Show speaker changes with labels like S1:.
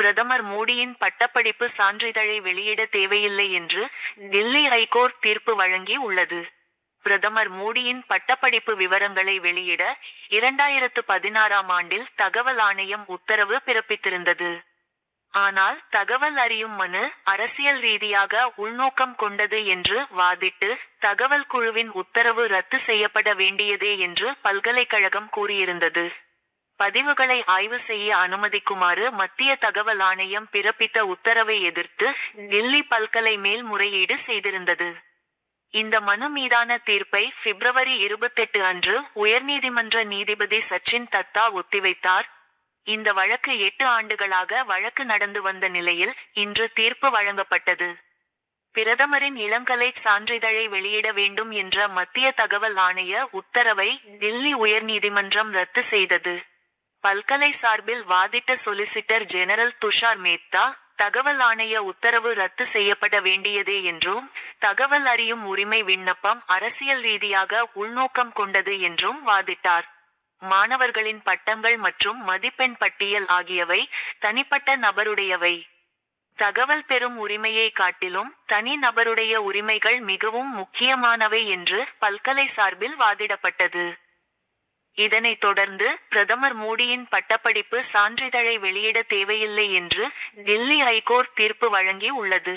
S1: பிரதமர் மோடியின் பட்டப்படிப்பு சான்றிதழை வெளியிட தேவையில்லை என்று தில்லி ஐகோர்ட் தீர்ப்பு வழங்கி உள்ளது. பிரதமர் மோடியின் பட்டப்படிப்பு விவரங்களை வெளியிட இரண்டாயிரத்து பதினாறாம் ஆண்டில் தகவல் ஆணையம் உத்தரவு பிறப்பித்திருந்தது. ஆனால் தகவல் அறியும் மனு அரசியல் ரீதியாக உள்நோக்கம் கொண்டது என்று வாதிட்டு தகவல் குழுவின் உத்தரவு ரத்து செய்யப்பட வேண்டியதே என்று பல்கலைக்கழகம் கூறியிருந்தது. பதிவுகளை ஆய்வு செய்ய அனுமதிக்குமாறு மத்திய தகவல் ஆணையம் பிறப்பித்த உத்தரவை எதிர்த்து டில்லி பல்கலை மேல் முறையீடு செய்திருந்தது. இந்த மனு மீதான தீர்ப்பை பிப்ரவரி இருபத்தெட்டு அன்று உயர்நீதிமன்ற நீதிபதி சச்சின் தத்தா ஒத்திவைத்தார். இந்த வழக்கு எட்டு ஆண்டுகளாக வழக்கு நடந்து வந்த நிலையில் இன்று தீர்ப்பு வழங்கப்பட்டது. பிரதமரின் இளங்கலை சான்றிதழை வெளியிட வேண்டும் என்ற மத்திய தகவல் ஆணைய உத்தரவை டில்லி உயர்நீதிமன்றம் ரத்து செய்தது. பல்கலை சார்பில் வாதிட்ட சொலிசிட்டர் ஜெனரல் துஷார் மேத்தா தகவல் ஆணைய உத்தரவு ரத்து செய்யப்பட வேண்டியதே என்றும் தகவல் அறியும் உரிமை விண்ணப்பம் அரசியல் ரீதியாக உள்நோக்கம் கொண்டது என்றும் வாதிட்டார். மாணவர்களின் பட்டங்கள் மற்றும் மதிப்பெண் பட்டியல் ஆகியவை தனிப்பட்ட நபருடையவை. தகவல் பெறும் உரிமையை காட்டிலும் தனி நபருடைய உரிமைகள் மிகவும் முக்கியமானவை என்று பல்கலை சார்பில் வாதிடப்பட்டது. இதனைத் தொடர்ந்து பிரதமர் மோடியின் பட்டப்படிப்பு சான்றிதழை வெளியிட தேவையில்லை என்று டில்லி ஐகோர்ட் தீர்ப்பு வழங்கி உள்ளது